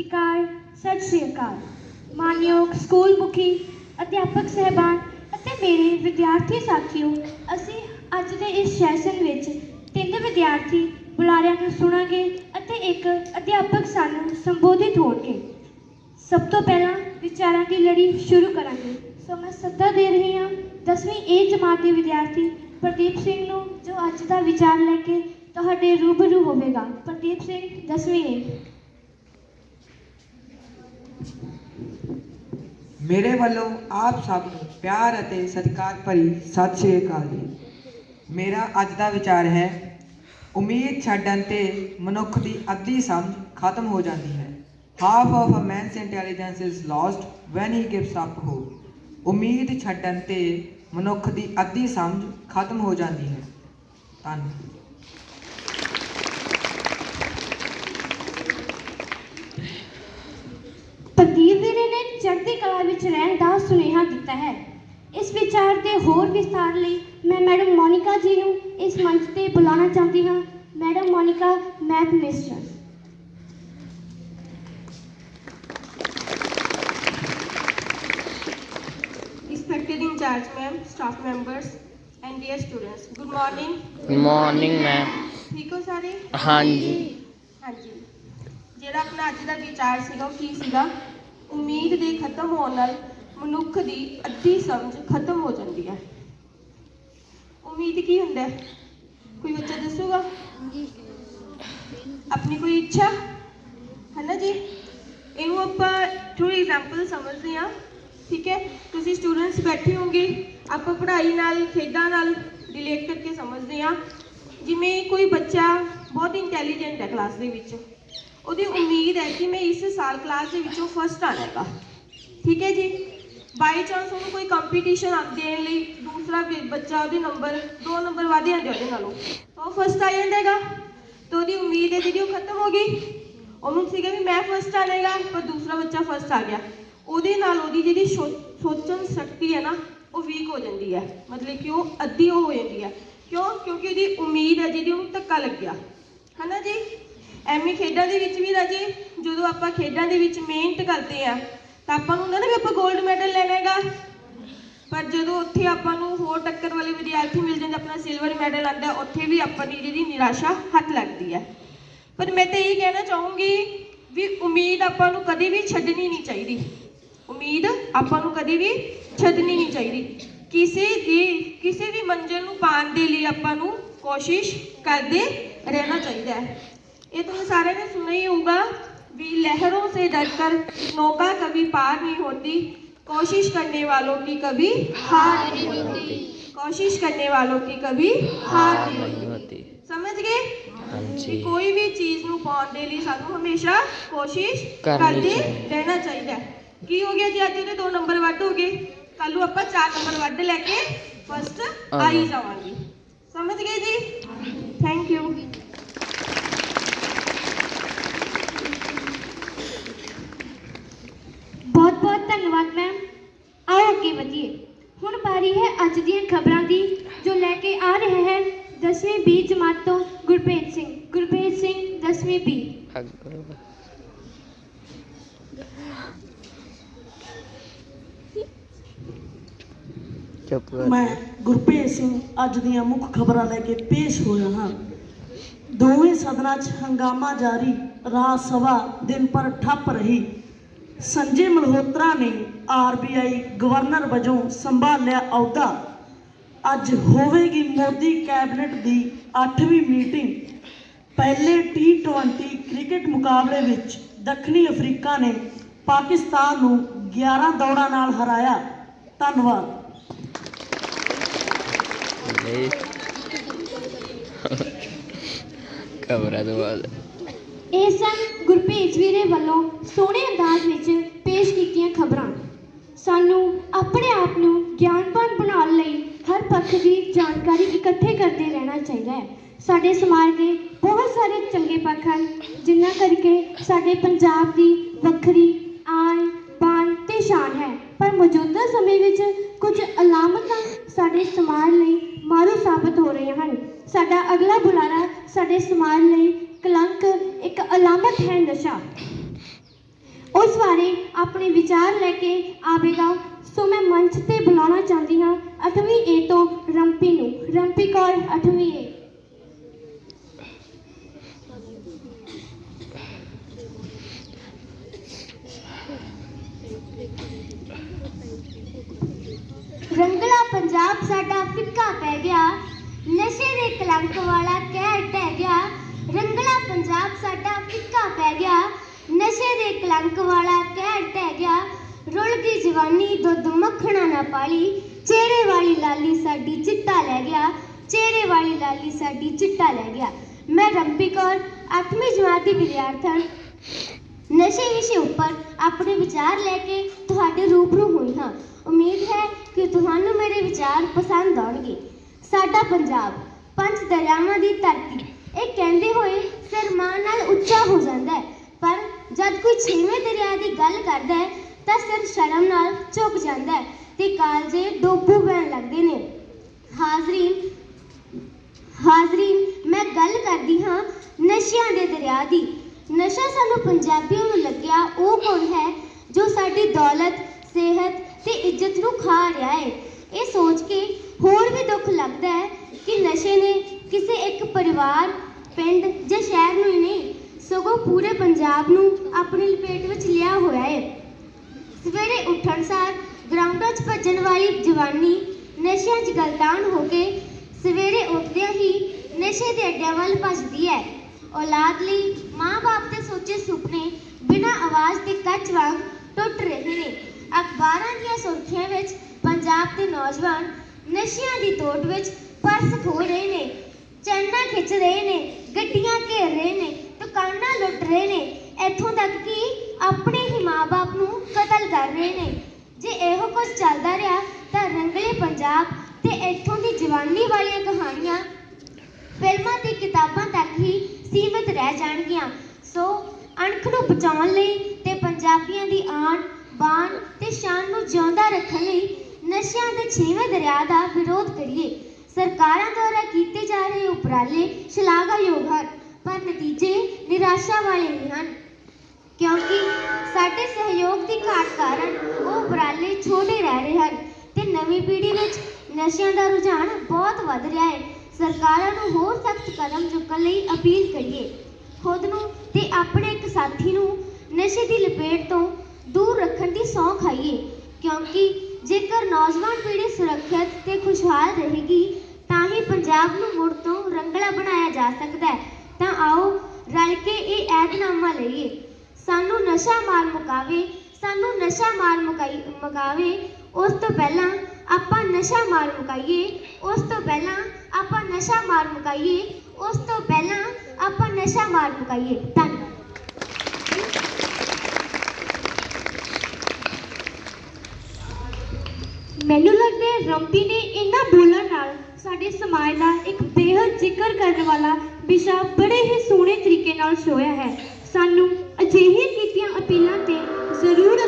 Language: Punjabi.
ਸਤਿਕਾਰ, ਸਤਿ ਸ੍ਰੀ ਅਕਾਲ। ਮਾਨਯੋਗ ਸਕੂਲ ਮੁਖੀ, ਅਧਿਆਪਕ ਸਹਿਬਾਨ ਅਤੇ ਮੇਰੇ ਵਿਦਿਆਰਥੀ ਸਾਥੀਓ, ਅਸੀਂ ਅੱਜ ਦੇ ਇਸ ਸੈਸ਼ਨ ਵਿੱਚ ਤਿੰਨ ਵਿਦਿਆਰਥੀ ਬੁਲਾਰਿਆਂ ਨੂੰ ਸੁਣਾਂਗੇ ਅਤੇ ਇੱਕ ਅਧਿਆਪਕ ਸਾਨੂੰ ਸੰਬੋਧਿਤ ਹੋਣਗੇ। ਸਭ ਤੋਂ ਪਹਿਲਾਂ ਵਿਚਾਰਾਂ ਦੀ ਲੜੀ ਸ਼ੁਰੂ ਕਰਾਂਗੇ। ਸੋ ਮੈਂ ਸੱਦਾ ਦੇ ਰਹੀ ਹਾਂ 10ਵੀਂ ਏ ਜਮਾਤ ਦੇ ਵਿਦਿਆਰਥੀ ਪ੍ਰਦੀਪ ਸਿੰਘ ਨੂੰ, ਜੋ ਅੱਜ ਦਾ ਵਿਚਾਰ ਲੈ ਕੇ ਤੁਹਾਡੇ ਰੂਬਰੂ ਹੋਵੇਗਾ। ਪ੍ਰਦੀਪ ਸਿੰਘ 10ਵੀਂ ਏ ਮੇਰੇ ਵੱਲੋਂ ਆਪ ਸਭ ਨੂੰ ਪਿਆਰ ਅਤੇ ਸਤਿਕਾਰ ਭਰੀ ਸਤਿ ਸ਼੍ਰੀ ਅਕਾਲ ਜੀ। ਮੇਰਾ ਅੱਜ ਦਾ ਵਿਚਾਰ ਹੈ, ਉਮੀਦ ਛੱਡਣ ਤੇ ਮਨੁੱਖ ਦੀ ਅੱਧੀ ਸਮਝ ਖਤਮ ਹੋ ਜਾਂਦੀ ਹੈ। Half of a man's intelligence is lost when he gives up hope. ਉਮੀਦ ਛੱਡਣ ਤੇ ਮਨੁੱਖ ਦੀ ਅੱਧੀ ਸਮਝ ਖਤਮ ਹੋ ਜਾਂਦੀ ਹੈ। ਧੰਨਵਾਦ ਪ੍ਰਦੀਪ ਵੀਰੇ ਨੇ ਚੜ੍ਹਦੀ ਕਲਾ ਵਿੱਚ ਰਹਿਣ ਦਾ ਸੁਨੇਹਾ ਦਿੱਤਾ ਹੈ ਇਸ ਵਿਚਾਰ ਦੇ ਹੋਰ ਵਿਸਤਾਰ ਲਈ ਮੈਂ ਮੈਡਮ ਮੋਨਿਕਾ ਜੀ ਨੂੰ ਇਸ ਮੰਚ ਤੇ ਬੁਲਾਉਣਾ ਚਾਹੁੰਦੀ ਹਾਂ madam Monica math mister Respected in charge ma'am, staff members and dear students. Good morning. Good morning ma'am ਠੀਕ ਹੋ ਸਾਰੇ? ਹਾਂਜੀ ਹਾਂਜੀ। ਜਿਹੜਾ ਆਪਣਾ ਅੱਜ ਦਾ ਵਿਚਾਰ ਸੀਗਾ ਉਹ ਕੀ ਸੀਗਾ? ਉਮੀਦ ਦੇ ਖਤਮ ਹੋਣ ਨਾਲ ਮਨੁੱਖ ਦੀ ਅੱਧੀ ਸਮਝ ਖਤਮ ਹੋ ਜਾਂਦੀ ਹੈ। ਉਮੀਦ ਕੀ ਹੁੰਦਾ ਹੈ? ਕੋਈ ਬੱਚਾ ਦੱਸੂਗਾ? ਆਪਣੀ ਕੋਈ ਇੱਛਾ? ਹੈ ਨਾ ਜੀ? ਇਹਨੂੰ ਆਪਾਂ ਥੋੜੀ ਐਗਜ਼ਾਮਪਲ ਸਮਝਦੇ ਹਾਂ ਠੀਕ ਹੈ ਤੁਸੀਂ ਸਟੂਡੈਂਟਸ ਬੈਠੇ ਹੋਗੇ ਆਪਾਂ ਪੜ੍ਹਾਈ ਨਾਲ ਖੇਡਾਂ ਨਾਲ ਰਿਲੇਟ ਕਰਕੇ ਸਮਝਦੇ ਹਾਂ ਜਿਵੇਂ ਕੋਈ ਬੱਚਾ ਬਹੁਤ ਇੰਟੈਲੀਜੈਂਟ ਹੈ ਕਲਾਸ ਦੇ ਵਿੱਚ ਉਹਦੀ ਉਮੀਦ ਹੈ ਕਿ ਮੈਂ ਇਸ ਸਾਲ ਕਲਾਸ ਦੇ ਵਿੱਚੋਂ ਫਸਟ ਆਣਾ ਹੈਗਾ ਠੀਕ ਹੈ ਜੀ? ਬਾਈ ਚਾਂਸ ਉਹਨੂੰ ਕੋਈ ਕੰਪੀਟੀਸ਼ਨ ਦੇਣ ਲਈ ਦੂਸਰਾ ਬੱਚਾ ਉਹਦੇ ਨੰਬਰ ਦੋ ਨੰਬਰ ਵੱਧ ਜਾਂਦੇ ਉਹਦੇ ਨਾਲੋਂ। ਉਹ ਫਸਟ ਆ ਜਾਂਦਾ ਹੈਗਾ। ਤਾਂ ਉਹਦੀ ਉਮੀਦ ਹੈ ਜਿਹੜੀ ਉਹ ਖਤਮ ਹੋ ਗਈ। ਉਹਨੂੰ ਸੀਗਾ ਵੀ ਮੈਂ ਫਸਟ ਆਣੇਗਾ ਪਰ ਦੂਸਰਾ ਬੱਚਾ ਫਸਟ ਆ ਗਿਆ। ਉਹਦੇ ਨਾਲ ਉਹਦੀ ਜਿਹੜੀ ਸੋ- ਸੋਚਣ ਸ਼ਕਤੀ ਹੈ ਨਾ, ਉਹ ਵੀਕ ਹੋ ਜਾਂਦੀ ਹੈ। ਮਤਲਬ ਕਿ ਉਹ ਅੱਧੀ ਉਹ ਹੋ ਜਾਂਦੀ ਹੈ। ਕਿਉਂ? ਕਿਉਂਕਿ ਉਹਦੀ ਉਮੀਦ ਹੈ ਜਿਹਦੀ ਉਹਨੂੰ ਧੱਕਾ ਲੱਗਿਆ। ਹਨਾ ਜੀ? ਐਵੇਂ ਖੇਡਾਂ ਦੇ ਵਿੱਚ ਵੀ ਰਾਜੇ, ਜਦੋਂ ਆਪਾਂ ਖੇਡਾਂ ਦੇ ਵਿੱਚ ਮਿਹਨਤ ਕਰਦੇ ਆ, ਤਾਂ ਆਪਾਂ ਨੂੰ ਹੁੰਦਾ ਨਾ ਵੀ ਆਪਾਂ 골ਡ ਮੈਡਲ ਲੈਣਾ ਹੈਗਾ। ਪਰ ਜਦੋਂ ਉੱਥੇ ਆਪਾਂ ਨੂੰ ਹੋਰ ਟੱਕਰ ਵਾਲੇ ਵਿਦਿਆਰਥੀ ਮਿਲ ਜਾਂਦੇ, ਆਪਣਾ ਸਿਲਵਰ ਮੈਡਲ ਆਉਂਦਾ, ਉੱਥੇ ਵੀ ਆਪਾਂ ਦੀ ਜਿਹੜੀ ਨਿਰਾਸ਼ਾ ਹੱਥ ਲੱਗਦੀ ਹੈ ਪਰ ਮੈਂ ਤਾਂ ਇਹ ਕਹਿਣਾ ਚਾਹੂੰਗੀ ਵੀ ਉਮੀਦ ਆਪਾਂ ਨੂੰ ਕਦੇ ਵੀ ਛੱਡਣੀ ਨਹੀਂ ਚਾਹੀਦੀ। ਉਮੀਦ ਆਪਾਂ ਨੂੰ ਕਦੇ ਵੀ ਛੱਡਣੀ ਨਹੀਂ ਚਾਹੀਦੀ। ਕਿਸੇ ਦੀ, ਕਿਸੇ ਵੀ ਮੰਜ਼ਿਲ ਨੂੰ ਪਾਉਣ ਦੇ ਲਈ ਆਪਾਂ ਨੂੰ ਕੋਸ਼ਿਸ਼ ਕਰਦੇ ਰਹਿਣਾ ਚਾਹੀਦਾ ਹੈ। ਇਹ ਤੁਹਾਨੂੰ ਸਾਰਿਆਂ ਨੇ ਸੁਣਾ ਹੀ ਹੋਊਗਾ ਵੀ लहरों से डरकर नौका कभी पार नहीं होती कोशिश करने वालों की कभी हार नहीं होती कोशिश करने वालों की कभी हार नहीं होती ਹੋਤੀ ਸਮਝ ਗਏ ਹਾਂਜੀ ਕਿ ਕੋਈ ਵੀ ਚੀਜ਼ ਨੂੰ ਪਾਉਣ ਦੇ ਲਈ ਸਾਨੂੰ ਹਮੇਸ਼ਾ ਕੋਸ਼ਿਸ਼ ਕਰਨੀ ਕਰਦੇ ਚਾਹੀਦੀ। ਰਹਿਣਾ ਚਾਹੀਦਾ ਹੈ ਕੀ ਹੋ ਗਿਆ ਜੀ ਅੱਜ ਉਹਦੇ ਦੋ ਨੰਬਰ ਵੱਧ ਹੋ ਗਏ ਕੱਲ ਨੂੰ ਆਪਾਂ ਚਾਰ ਨੰਬਰ ਵੱਧ ਲੈ ਕੇ ਫਸਟ ਆਈ ਆਹੋ। ਜਾਵਾਂਗੇ ਸਮਝ ਗਏ ਜੀ ਥੈਂਕ ਯੂ ਧੰਨਵਾਦ ਮੈਮ ਆਓ ਅੱਗੇ ਵਧੀਏ। ਹੁਣ ਬਾਰੀ ਹੈ ਅੱਜ ਦੀਆਂ ਖਬਰਾਂ ਦੀ ਜੋ ਲੈ ਕੇ ਆ ਰਿਹਾ ਹੈ 10ਵੀਂ ਬੀ ਜਮਾਤ ਤੋਂ ਗੁਰਪ੍ਰੀਤ ਸਿੰਘ। ਗੁਰਪ੍ਰੀਤ ਸਿੰਘ 10ਵੀਂ ਬੀ। ਚੁੱਪ ਕਰ। ਮੈਂ ਗੁਰਪ੍ਰੀਤ ਸਿੰਘ ਅੱਜ ਦੀਆਂ ਮੁੱਖ ਖਬਰਾਂ ਲੈ ਕੇ ਪੇਸ਼ ਹੋਇਆ ਹਾਂ। ਦੋਵੇਂ ਸਦਨਾਂ 'ਚ ਹੰਗਾਮਾ ਜਾਰੀ ਰਾਜ ਸਭਾ ਦਿਨ ਪਰ ਠੱਪ ਰਹੀ। ਸੰਜੇ ਮਲਹੋਤਰਾ ਨੇ ਆਰਬੀਆਈ ਗਵਰਨਰ ਵਜੋਂ ਸੰਭਾਲਿਆ ਅਹੁਦਾ। ਅੱਜ ਹੋਵੇਗੀ ਮੋਦੀ ਕੈਬਨਿਟ ਦੀ 8ਵੀਂ ਮੀਟਿੰਗ। ਪਹਿਲੇ T20 ਕ੍ਰਿਕਟ ਮੁਕਾਬਲੇ ਵਿੱਚ ਦੱਖਣੀ ਅਫਰੀਕਾ ਨੇ ਪਾਕਿਸਤਾਨ ਨੂੰ 11 ਦੌੜਾਂ ਨਾਲ ਹਰਾਇਆ। ਧੰਨਵਾਦ। ਲੈ। ਤੋਂ ਬਾਅਦ। ਇਹ ਸਨ ਗੁਰਪ੍ਰੀਤ ਵੀਰੇ ਵੱਲੋਂ ਸੋਹਣੇ ਅੰਦਾਜ਼ ਵਿੱਚ ਪੇਸ਼ ਕੀਤੀਆਂ ਖਬਰਾਂ। ਸਾਨੂੰ ਆਪਣੇ ਆਪ ਨੂੰ ਗਿਆਨਵਾਨ ਬਣਾਉਣ ਲਈ ਹਰ ਪੱਖ ਦੀ ਜਾਣਕਾਰੀ ਇਕੱਠੇ ਕਰਦੇ ਰਹਿਣਾ ਚਾਹੀਦਾ ਹੈ। ਸਾਡੇ ਸਮਾਜ ਦੇ ਬਹੁਤ ਸਾਰੇ ਚੰਗੇ ਪੱਖ ਹਨ, ਜਿਨ੍ਹਾਂ ਕਰਕੇ ਸਾਡੇ ਪੰਜਾਬ ਦੀ ਵੱਖਰੀ ਆਣ ਬਾਨ ਤੇ ਸ਼ਾਨ ਹੈ। ਪਰ ਮੌਜੂਦਾ ਸਮੇਂ ਵਿੱਚ ਕੁਝ ਅਲਾਮਤਾਂ ਸਾਡੇ ਸਮਾਜ ਲਈ ਮਾਰੂ ਸਾਬਤ ਹੋ ਰਹੀਆਂ ਹਨ। ਸਾਡਾ ਅਗਲਾ ਬੁਲਾਰਾ ਸਾਡੇ ਸਮਾਜ ਲਈ ਕਲੰਕ ਅਲਾਮਤ ਹੈ ਨਸ਼ਾ। ਉਸ ਬਾਰੇ ਆਪਣੇ ਵਿਚਾਰ ਲੈ ਕੇ ਆਵੇਗਾ। ਸੋ ਮੈਂ ਮੰਚ ਤੇ ਬੁਲਾਉਣਾ ਚਾਹੁੰਦੀ ਹਾਂ 8ਵੀਂ ਏ ਤੋਂ ਰੰਪੀ ਨੂੰ। ਰੰਪੀ ਕੌਰ 8ਵੀਂ ਏ ਰੰਗਲਾ ਪੰਜਾਬ ਸਾਡਾ ਫਿੱਕਾ ਪੈ ਗਿਆ। ਨਸ਼ੇ ਦੇ ਕਲੰਕ ਵਾਲਾ ਕਹਿ ਟਹਿ ਗਿਆ। ਰੰਗਲਾ ਪੰਜਾਬ ਸਾਡਾ ਫਿੱਕਾ ਪੈ ਗਿਆ, ਨਸ਼ੇ ਦੇ ਕਲੰਕ ਵਾਲਾ ਕਹਿਰ ਟਹਿ ਗਿਆ। ਰੁਲ ਗਈ ਜਵਾਨੀ, ਦੁੱਧ ਮੱਖਣਾ ਨਾ ਪਾਲੀ। ਚਿਹਰੇ ਵਾਲੀ ਲਾਲੀ ਸਾਡੀ ਚਿੱਟਾ ਲੈ ਗਿਆ। ਚਿਹਰੇ ਵਾਲੀ ਲਾਲੀ ਸਾਡੀ ਚਿੱਟਾ ਲੈ ਗਿਆ। ਮੈਂ ਰੰਪੀ ਕੌਰ 8ਵੀਂ ਜਮਾਤ ਦੀ ਵਿਦਿਆਰਥਣ। ਨਸ਼ੇ ਵਿਸ਼ੇ ਉੱਪਰ ਆਪਣੇ ਵਿਚਾਰ ਲੈ ਕੇ ਤੁਹਾਡੇ ਰੂਬਰੂ ਹੋਈ ਹਾਂ। ਉਮੀਦ ਹੈ ਕਿ ਤੁਹਾਨੂੰ ਮੇਰੇ ਵਿਚਾਰ ਪਸੰਦ ਆਉਣਗੇ। ਸਾਡਾ ਪੰਜਾਬ, ਪੰਜ ਦਰਿਆਵਾਂ ਦੀ ਧਰਤੀ। ਇਹ ਕਹਿੰਦੇ ਹੋਏ ਸਿਰ ਮਾਂ ਨਾਲ ਉੱਚਾ ਹੋ ਜਾਂਦਾ ਹੈ। ਪਰ ਜਦ ਕੋਈ ਛੇਵੇਂ ਦਰਿਆ ਦੀ ਗੱਲ ਕਰਦਾ ਹੈ, ਤਾਂ ਸਿਰ ਸ਼ਰਮ ਨਾਲ ਝੁਕ ਜਾਂਦਾ ਹੈ ਤੇ ਕਾਲਜੇ ਡੋਬੂ ਪੈਣ ਲੱਗਦੇ ਨੇ। ਹਾਜ਼ਰੀਨ ਹਾਜ਼ਰੀਨ ਮੈਂ ਗੱਲ ਕਰਦੀ ਹਾਂ ਨਸ਼ਿਆਂ ਦੇ ਦਰਿਆ ਦੀ। ਨਸ਼ਾ ਸਾਨੂੰ ਪੰਜਾਬੀਆਂ ਨੂੰ ਲੱਗਿਆ ਉਹ ਕੌਣ ਹੈ ਜੋ ਸਾਡੀ ਦੌਲਤ, ਸਿਹਤ ਤੇ ਇੱਜ਼ਤ ਨੂੰ ਖਾ ਰਿਹਾ ਹੈ? ਇਹ ਸੋਚ ਕੇ ਪਰਿਵਾਰ, ਪਿੰਡ ਜਾਂ ਸ਼ਹਿਰ ਨੂੰ ਹੀ ਨਹੀਂ, ਸਗੋਂ ਪੂਰੇ ਪੰਜਾਬ ਨੂੰ ਆਪਣੀ ਲਪੇਟ ਵਿੱਚ ਲਿਆ ਹੋਇਆ ਹੈ। ਸਵੇਰੇ ਉੱਠਣ ਸਾਰ ਗਰਾਊਂਡਾਂ 'ਚ ਭੱਜਣ ਵਾਲੀ ਜਵਾਨੀ ਨਸ਼ਿਆਂ 'ਚ ਗਲਤਾਨ ਹੋ ਕੇ ਸਵੇਰੇ ਉੱਠਦਿਆਂ ਹੀ ਨਸ਼ੇ ਦੇ ਅੱਡਿਆਂ ਵੱਲ ਭੱਜਦੀ ਹੈ। ਔਲਾਦ ਲਈ ਮਾਂ-ਬਾਪ ਦੇ ਸੋਚੇ ਸੁਪਨੇ ਬਿਨਾਂ ਆਵਾਜ਼ ਦੇ ਕੱਚ ਵਾਂਗ ਟੁੱਟ ਰਹੇ ਨੇ। ਅਖਬਾਰਾਂ ਦੀਆਂ ਸੁਰਖੀਆਂ ਵਿੱਚ ਪੰਜਾਬ ਦੇ ਨੌਜਵਾਨ ਨਸ਼ਿਆਂ ਦੀ ਤੋੜ ਵਿੱਚ ਪਰਸ ਖੋ ਰਹੇ ਨੇ। ਚੈਨਾਂ ਖਿੱਚ ਰਹੇ ਨੇ, ਗੱਡੀਆਂ ਘੇਰ ਰਹੇ ਨੇ, ਦੁਕਾਨਾਂ ਲੁੱਟ ਰਹੇ ਨੇ। ਇੱਥੋਂ ਤੱਕ ਕਿ ਆਪਣੇ ਹੀ ਮਾਪੇ ਨੂੰ ਕਤਲ ਕਰ ਰਹੇ ਨੇ। ਜੇ ਇਹੋ ਕੁਝ ਚੱਲਦਾ ਰਿਹਾ, ਤਾਂ ਰੰਗਲੇ ਪੰਜਾਬ ਤੇ ਇੱਥੋਂ ਦੀ ਜਵਾਨੀ ਵਾਲੀਆਂ ਕਹਾਣੀਆਂ ਫਿਲਮਾਂ ਤੇ ਕਿਤਾਬਾਂ ਤੱਕ ਹੀ ਸੀਮਿਤ ਰਹਿ ਜਾਣਗੀਆਂ। ਸੋ, ਅਣਖ ਨੂੰ ਬਚਾਉਣ ਲਈ ਤੇ ਪੰਜਾਬੀਆਂ ਦੀ ਆਣ, ਬਾਣ ਤੇ ਸ਼ਾਨ ਨੂੰ ਜਿਉਂਦਾ ਰੱਖਣ ਲਈ ਨਸ਼ਿਆਂ ਦੇ ਛੇਵੇਂ ਦਰਿਆ ਦਾ ਵਿਰੋਧ ਕਰੀਏ। ਸਰਕਾਰਾਂ ਦੁਆਰਾ ਕੀਤੇ ਜਾ ਰਹੇ ਉਪਰਾਲੇ ਸ਼ਲਾਘਾਯੋਗ ਹਨ, ਪਰ ਨਤੀਜੇ ਨਿਰਾਸ਼ਾ ਵਾਲੇ ਹੀ ਹਨ, ਕਿਉਂਕਿ ਸਾਡੇ ਸਹਿਯੋਗ ਦੀ ਘਾਟ ਕਾਰਨ ਉਹ ਉਪਰਾਲੇ ਛੋਟੇ ਰਹਿ ਰਹੇ ਹਨ ਤੇ ਨਵੀਂ ਪੀੜ੍ਹੀ ਵਿੱਚ ਨਸ਼ਿਆਂ ਦਾ ਰੁਝਾਨ ਬਹੁਤ ਵੱਧ ਰਿਹਾ ਹੈ। ਸਰਕਾਰਾਂ ਨੂੰ ਹੋਰ ਸਖਤ ਕਦਮ ਚੁੱਕਣ ਲਈ ਅਪੀਲ ਕਰੀਏ। ਖੁਦ ਨੂੰ ਤੇ ਆਪਣੇ ਇੱਕ ਸਾਥੀ ਨੂੰ ਨਸ਼ੇ ਦੀ ਲਪੇਟ ਤੋਂ ਦੂਰ ਰੱਖਣ ਦੀ ਸੌਂ ਖਾਈਏ, ਕਿਉਂਕਿ ਜੇਕਰ ਨੌਜਵਾਨ ਪੀੜ੍ਹੀ ਸੁਰੱਖਿਅਤ ਤੇ ਖੁਸ਼ਹਾਲ ਰਹੇਗੀ, ਤਾਂ ਹੀ ਪੰਜਾਬ ਨੂੰ ਮੁੜ ਤੋਂ ਰੰਗਲਾ ਬਣਾਇਆ ਜਾ ਸਕਦਾ ਹੈ। ਤਾਂ ਆਓ ਰਲ ਕੇ ਇਹ ਐਤਨਾਮਾ ਲਈਏ। ਸਾਨੂੰ ਨਸ਼ਾ ਮਾਰ ਮੁਕਾਵੇ, ਸਾਨੂੰ ਨਸ਼ਾ ਮਾਰ ਮੁਕਾਈ, ਮੁਕਾਵੇ, ਉਸ ਤੋਂ ਪਹਿਲਾਂ ਆਪਾਂ ਨਸ਼ਾ ਮਾਰ ਮੁਕਾਈਏ, ਉਸ ਤੋਂ ਪਹਿਲਾਂ ਆਪਾਂ ਨਸ਼ਾ ਮਾਰ ਮੁਕਾਈਏ, ਉਸ ਤੋਂ ਪਹਿਲਾਂ ਆਪਾਂ ਨਸ਼ਾ ਮਾਰ ਮੁਕਾਈਏ। ਧੰਨਵਾਦ ਨੇ ਇਹਨਾਂ ਬੋਲਣ ਨਾਲ ਸਾਡੇ ਸਮਾਜ ਦਾ ਇੱਕ ਬੇਹੱਦ ਜ਼ਿਕਰ ਕਰਨ ਵਾਲਾ ਵਿਸ਼ਾ ਬੜੇ ਹੀ ਸੋਹਣੇ ਤਰੀਕੇ ਨਾਲ ਛੋਇਆ ਹੈ। ਸਾਨੂੰ ਅਜਿਹੇ ਕੀਤੀਆਂ ਅਪੀਲਾਂ ਤੇ ਜ਼ਰੂਰ